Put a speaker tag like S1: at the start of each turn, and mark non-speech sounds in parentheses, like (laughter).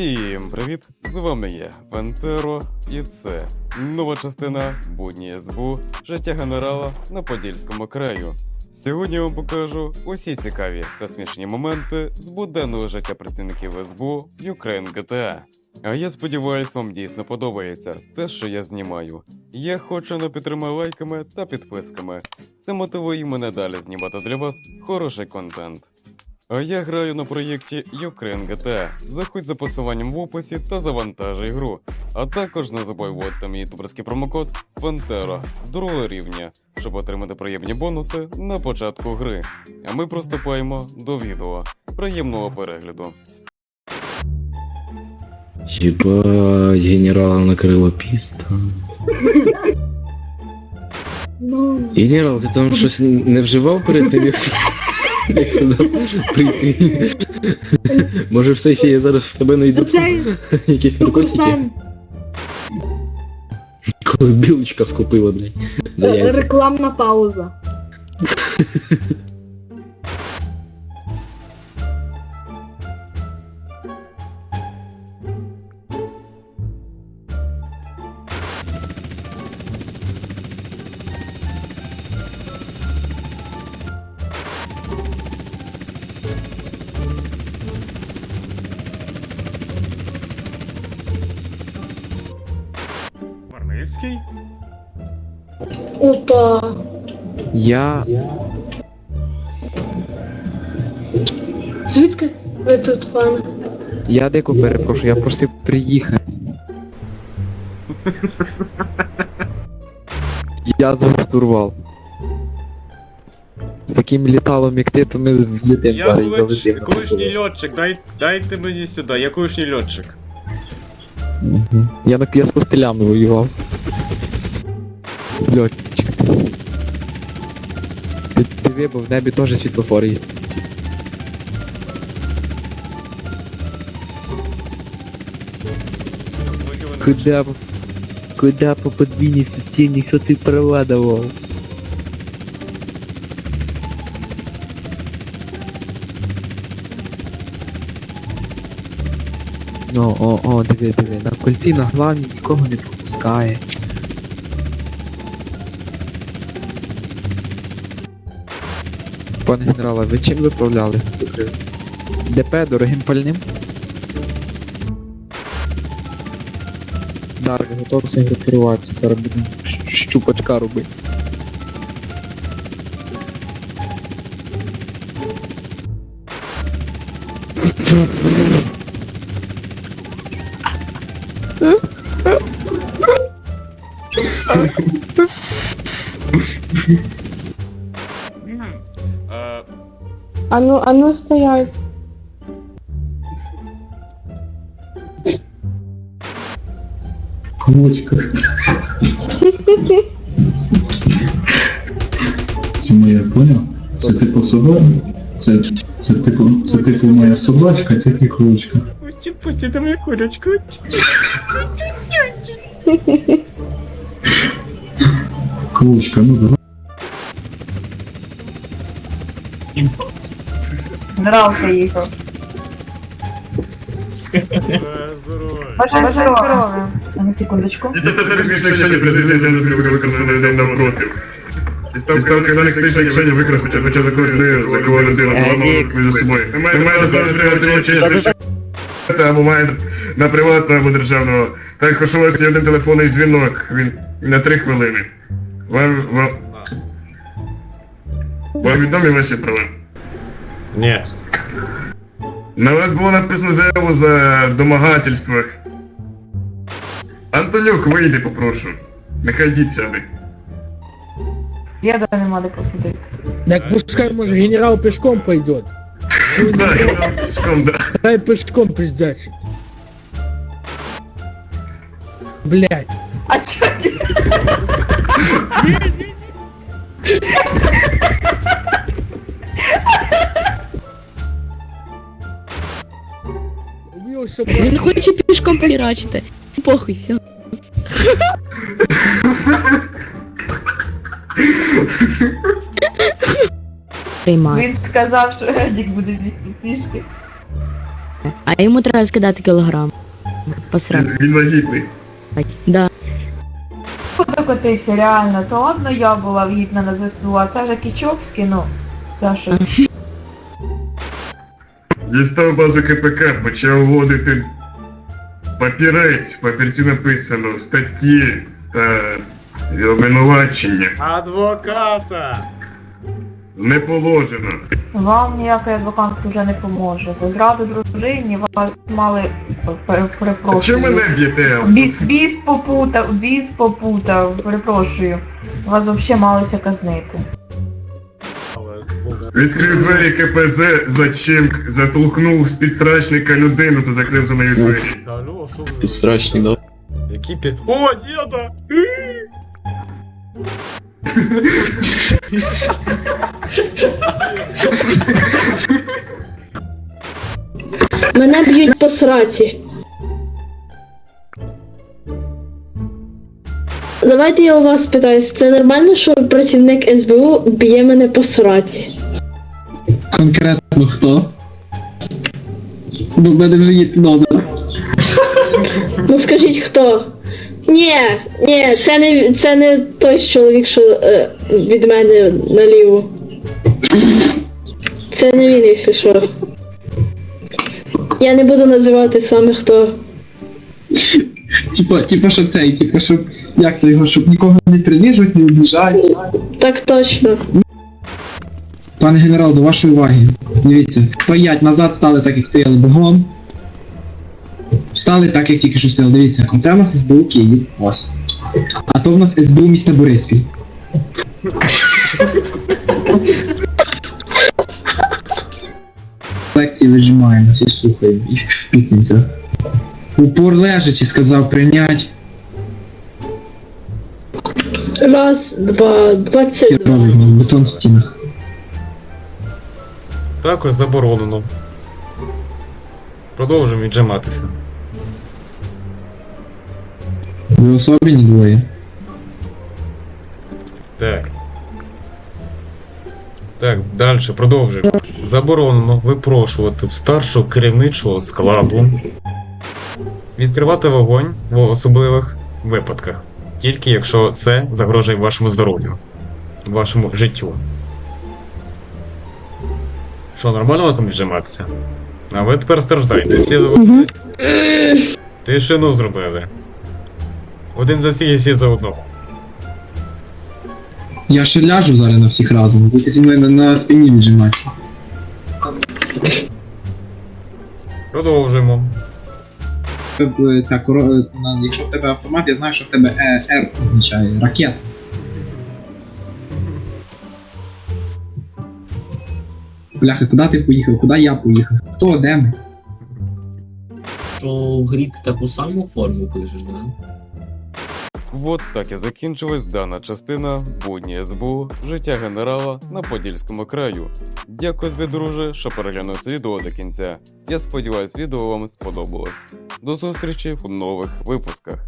S1: Всім привіт! З вами я, Пантеро, і це нова частина будні СБУ Життя генерала на Подільському краю. Сьогодні я вам покажу усі цікаві та смішні моменти з буденного життя працівників СБУ в GTA. А я сподіваюсь, вам дійсно подобається те, що я знімаю. Я хочу на підтримати лайками та підписками. Це мотивує мене далі знімати для вас хороший контент. А я граю на проєкті Ukraine GTA. Заходь за посиланням в описі та завантажуй гру. А також не забудь вводити мій ютуберський промокод Пантера другого рівня, щоб отримати приємні бонуси на початку гри. А ми приступаємо до відео. Приємного перегляду.
S2: Єбать, генерала накрило піста.
S3: Ну,
S2: Генерал, ти там щось не вживав перед тим, як (laughs) як (laughs) сюди прийти? Може в сейфі я зараз в тебе
S3: найду
S2: якісь наркотики? Коли білочка скупила, блядь, за яйця.
S3: рекламна пауза.
S1: Барницький?
S3: Опа.
S2: Я...
S3: Звідки ви тут, пане?
S4: Я дико перепрошую, я просив приїхати. Я за штурвал. З таким літалом, як ти, то ми злетим
S5: Я
S4: зараз і
S5: колиш...
S4: залетимо.
S5: колишній льотчик, дай... дайте мені сюди, я колишній льотчик.
S4: Мгм. Я, на... я з костелями воював. Льотчик. Ти, ти вибав, в небі теж світлофори є. Куда, куда по подвійній стіні, що ти права давав? Ну, о, о, диви, диви, на кольці на главні нікого не пропускає. Пане генерале, ви чим виправляли? ДП дорогим пальним? Дар, готовся групіруватися, зараз будемо щупачка робити.
S5: Е,
S3: Ану, ану стоять.
S6: Кулочка. Це моя поняв? Це типу собака. Це, це типу, це типу моя собачка, тільки кулочка.
S5: Путі, путі, там є курочка.
S6: Ну давай.
S7: Генерал приїхав.
S5: Здорово.
S7: Бажаю здоров'я. На секундочку.
S8: Дістав між собою. Чесно або має на приватного або державного. Також у вас є один телефонний дзвінок, він на три хвилини. Вам, вам, вам відомі ваші права?
S5: Ні.
S8: На вас було написано заяву за домагательство. Антонюк, вийди, попрошу. Нехай дід сяде.
S7: Діда нема де посадити.
S9: Так пускай, может, генерал пешком пойдет. (laughs)
S8: Да, я пішком, да.
S9: Дай пешком пиздачит. Блять.
S7: А чо ти? (laughs)
S10: Він хоче пішком пірачити. Похуй, все. Приймаю.
S7: Він сказав, що Едік буде вісти пішки.
S10: А йому треба скидати кілограм. Посрать.
S8: Він, він вагітний.
S10: Да.
S7: Докотився, реально. То одно я була вгідна на ЗСУ, а це вже Кічопський, ну. Це щось.
S8: Дістав базу КПК, почав вводити папірець, папірці написано статті та обвинувачення.
S5: Адвоката!
S8: Не положено.
S7: Вам ніякий адвокат вже не поможе. За зраду дружині вас мали
S8: А
S7: перепрошую.
S8: мене б'єте?
S7: Біс, біс попутав, біс попутав, перепрошую. Вас взагалі малося казнити.
S5: Але
S8: Відкрив двері КПЗ, зачем затолкнув з підстрачника людину, то закрив за нею двері.
S5: Алло, що ви?
S2: Страшний, да?
S5: Які пі... О, діда! (laughs)
S3: Мене б'ють по сраці. Давайте я у вас питаюсь, це нормально, що працівник СБУ б'є мене по сраці?
S2: Конкретно хто? Бо в мене вже є підозра.
S3: Ну скажіть хто? Ні, ні, це не це не той чоловік, що е, від мене наліво. Це не він, якщо що. Я не буду називати саме хто.
S2: Типа, типа, що цей, типа, щоб. Як то його, щоб нікого не принижувати, не обіжати.
S3: Так точно.
S2: Пане генерал, до вашої уваги. Дивіться, стоять назад, стали так, як стояли бігом. Стали так, як тільки що стояли. Дивіться, оце у нас СБУ Київ. Ось. А то в нас СБУ міста Бориспіль. Лекції вижимаємо, всі слухаємо і впікнемося. Упор лежачи, сказав прийнять.
S3: Раз, два, двадцять два.
S2: Робимо в бетон в стінах.
S5: Також заборонено. Продовжуємо віджиматися.
S2: Ви особені двоє.
S5: Так. Так, далі продовжуємо. Заборонено випрошувати в старшого керівничого складу відкривати вогонь в особливих випадках. Тільки якщо це загрожує вашому здоров'ю, вашому життю. Що, нормально вам там віджиматися? А ви тепер страждаєте. Всі тишину зробили. Один за всіх і всі за одного.
S2: Я ще ляжу зараз на всіх разом, будете зі мною на, на спині віджиматися.
S5: Продовжуємо.
S2: Ця коро... на- Якщо в тебе автомат, я знаю, що в тебе е, R означає ракет. Бляха, куди ти поїхав? Куди я поїхав? Хто, де ми?
S11: Що в грі ти таку саму форму пишеш, да?
S1: От так і закінчилась дана частина будні СБУ життя генерала на Подільському краю. Дякую тобі, друже, що переглянув це відео до кінця. Я сподіваюсь, відео вам сподобалось. До зустрічі в нових випусках.